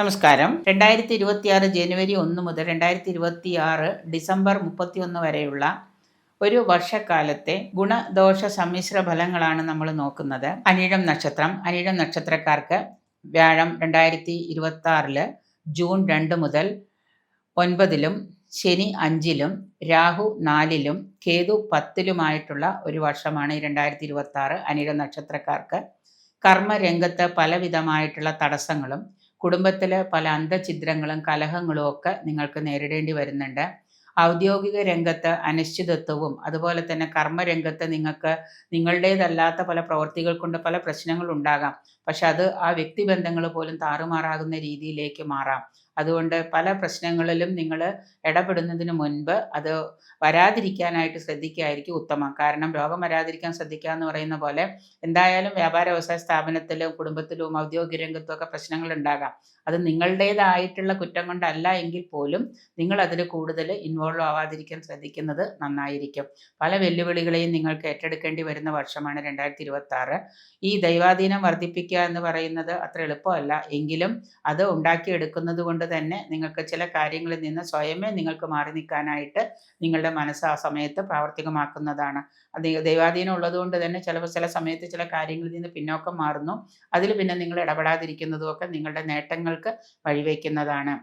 നമസ്കാരം. രണ്ടായിരത്തി ഇരുപത്തിയാറ് ജനുവരി ഒന്ന് മുതൽ രണ്ടായിരത്തി ഇരുപത്തി ആറ് ഡിസംബർ മുപ്പത്തിയൊന്ന് വരെയുള്ള ഒരു വർഷക്കാലത്തെ ഗുണദോഷ സമ്മിശ്ര ഫലങ്ങളാണ് നമ്മൾ നോക്കുന്നത്. അനിഴം നക്ഷത്രം. അനിഴം നക്ഷത്രക്കാർക്ക് വ്യാഴം രണ്ടായിരത്തി ഇരുപത്തി ആറിൽ ജൂൺ രണ്ട് മുതൽ ഒൻപതിലും ശനി അഞ്ചിലും രാഹു നാലിലും കേതു പത്തിലുമായിട്ടുള്ള ഒരു വർഷമാണ് ഈ രണ്ടായിരത്തി ഇരുപത്തി ആറ് അനിഴം നക്ഷത്രക്കാർക്ക്. കർമ്മരംഗത്ത് പലവിധമായിട്ടുള്ള തടസ്സങ്ങളും കുടുംബത്തിൽ പല അന്തഛിദ്രങ്ങളും കലഹങ്ങളും ഒക്കെ നിങ്ങൾക്ക് നേരിടേണ്ടി വരുന്നുണ്ട്. ഔദ്യോഗിക രംഗത്ത് അനിശ്ചിതത്വവും അതുപോലെ തന്നെ കർമ്മരംഗത്ത് നിങ്ങൾക്ക് നിങ്ങളുടേതല്ലാത്ത പല പ്രവൃത്തികൾ കൊണ്ട് പല പ്രശ്നങ്ങളും ഉണ്ടാകാം. പക്ഷെ അത് ആ വ്യക്തിബന്ധങ്ങൾ പോലും താറുമാറാകുന്ന രീതിയിലേക്ക് മാറാം. അതുകൊണ്ട് പല പ്രശ്നങ്ങളിലും നിങ്ങൾ ഇടപെടുന്നതിന് മുൻപ് അത് വരാതിരിക്കാനായിട്ട് ശ്രദ്ധിക്കുകയായിരിക്കും ഉത്തമം. കാരണം രോഗം വരാതിരിക്കാൻ ശ്രദ്ധിക്കുക എന്ന് പറയുന്ന പോലെ എന്തായാലും വ്യാപാര വ്യവസായ സ്ഥാപനത്തിലും കുടുംബത്തിലും ഔദ്യോഗിക രംഗത്തും ഒക്കെ പ്രശ്നങ്ങൾ ഉണ്ടാകാം. അത് നിങ്ങളുടേതായിട്ടുള്ള കുറ്റം കൊണ്ടല്ല എങ്കിൽ പോലും നിങ്ങൾ അതിൽ കൂടുതൽ ഇൻവോൾവ് ആവാതിരിക്കാൻ ശ്രദ്ധിക്കുന്നത് നന്നായിരിക്കും. പല വെല്ലുവിളികളെയും നിങ്ങൾക്ക് ഏറ്റെടുക്കേണ്ടി വരുന്ന വർഷമാണ് രണ്ടായിരത്തി ഇരുപത്തി ആറ് ഈ ദൈവാധീനം വർദ്ധിപ്പിക്കുക എന്ന് പറയുന്നത് അത്ര എളുപ്പമല്ല. എങ്കിലും അത് ഉണ്ടാക്കിയെടുക്കുന്നത് കൊണ്ട് തന്നെ നിങ്ങൾക്ക് ചില കാര്യങ്ങളിൽ നിന്ന് സ്വയമേ നിങ്ങൾക്ക് മാറി നിൽക്കാനായിട്ട് നിങ്ങളുടെ മനസ്സ് ആ സമയത്ത് പ്രാവർത്തികമാക്കുന്നതാണ്. അത് ദൈവാധീനം ഉള്ളതുകൊണ്ട് തന്നെ ചിലപ്പോൾ ചില സമയത്ത് ചില കാര്യങ്ങളിൽ നിന്ന് പിന്നോക്കം മാറുന്നു. അതിൽ പിന്നെ നിങ്ങൾ ഇടപെടാതിരിക്കുന്നതും ഒക്കെ നിങ്ങളുടെ നേട്ടങ്ങൾക്ക് വഴിവെക്കുന്നതാണ്.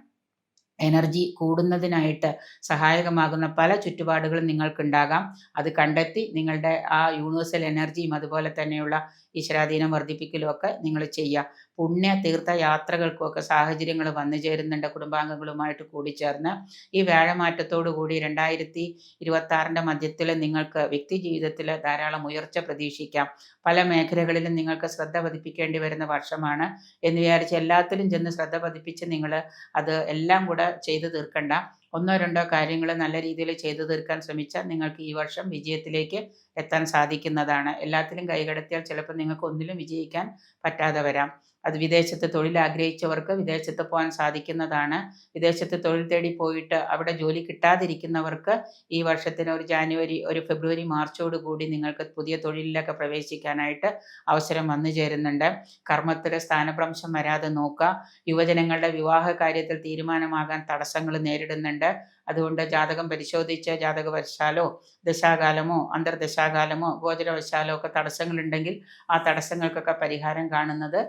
എനർജി കൂടുന്നതിനായിട്ട് സഹായകമാകുന്ന പല ചുറ്റുപാടുകളും നിങ്ങൾക്കുണ്ടാകാം. അത് കണ്ടെത്തി നിങ്ങളുടെ ആ യൂണിവേഴ്സൽ എനർജിയും അതുപോലെ തന്നെയുള്ള ഈശ്വരാധീനം വർദ്ധിപ്പിക്കലും ഒക്കെ നിങ്ങൾ ചെയ്യുക. പുണ്യ തീർത്ഥ യാത്രകൾക്കുമൊക്കെ സാഹചര്യങ്ങൾ വന്നു ചേരുന്നുണ്ട്. കുടുംബാംഗങ്ങളുമായിട്ട് കൂടിച്ചേർന്ന്. ഈ വ്യാഴമാറ്റത്തോടു കൂടി രണ്ടായിരത്തി ഇരുപത്തി മധ്യത്തിൽ നിങ്ങൾക്ക് വ്യക്തി ജീവിതത്തിൽ ധാരാളം ഉയർച്ച പ്രതീക്ഷിക്കാം. പല മേഖലകളിലും നിങ്ങൾക്ക് ശ്രദ്ധ പതിപ്പിക്കേണ്ടി വരുന്ന വർഷമാണ് എന്ന് വിചാരിച്ച് എല്ലാത്തിലും ചെന്ന് ശ്രദ്ധ പതിപ്പിച്ച് നിങ്ങൾ അത് എല്ലാം കൂടെ ചെയ്തു തീർക്കണ്ട. ഒന്നോ രണ്ടോ കാര്യങ്ങൾ നല്ല രീതിയിൽ ചെയ്തു തീർക്കാൻ ശ്രമിച്ചാൽ നിങ്ങൾക്ക് ഈ വർഷം വിജയത്തിലേക്ക് എത്താൻ സാധിക്കുന്നതാണ്. എല്ലാത്തിലും കൈകടത്തിയാൽ ചിലപ്പോൾ നിങ്ങൾക്ക് ഒന്നിലും വിജയിക്കാൻ പറ്റാതെ വരാം. അത് വിദേശത്ത് തൊഴിൽ ആഗ്രഹിച്ചവർക്ക് വിദേശത്ത് പോകാൻ സാധിക്കുന്നതാണ്. വിദേശത്ത് തൊഴിൽ തേടി പോയിട്ട് അവിടെ ജോലി കിട്ടാതിരിക്കുന്നവർക്ക് ഈ വർഷത്തിന് ഒരു ജാനുവരി ഒരു ഫെബ്രുവരി മാർച്ചോട് കൂടി നിങ്ങൾക്ക് പുതിയ തൊഴിലിലൊക്കെ പ്രവേശിക്കാനായിട്ട് അവസരം വന്നു ചേരുന്നുണ്ട്. കർമ്മത്തിൽ സ്ഥാനഭ്രംശം വരാതെ നോക്കുക. യുവജനങ്ങളുടെ വിവാഹ കാര്യത്തിൽ തീരുമാനമാകാൻ തടസ്സങ്ങൾ നേരിടുന്നുണ്ട്. അതുകൊണ്ട് ജാതകം പരിശോധിച്ച് ജാതക ജാതകവശാലോ ദശാകാലമോ അന്തർദശാകാലമോ ഗോചരവശാലോ ഒക്കെ തടസ്സങ്ങളുണ്ടെങ്കിൽ ആ തടസ്സങ്ങൾക്കൊക്കെ പരിഹാരം കാണുന്നത്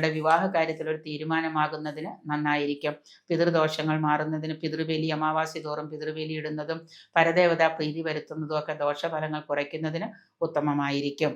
നിങ്ങളുടെ വിവാഹ കാര്യത്തിൽ ഒരു തീരുമാനമാകുന്നതിന് നന്നായിരിക്കും. പിതൃദോഷങ്ങൾ മാറുന്നതിന് പിതൃവേലി അമാവാസി തോറും പിതൃവേലി ഇടുന്നതും പരദേവതാ പ്രീതി വരുത്തുന്നതും ഒക്കെ ദോഷഫലങ്ങൾ കുറയ്ക്കുന്നതിന് ഉത്തമമായിരിക്കും.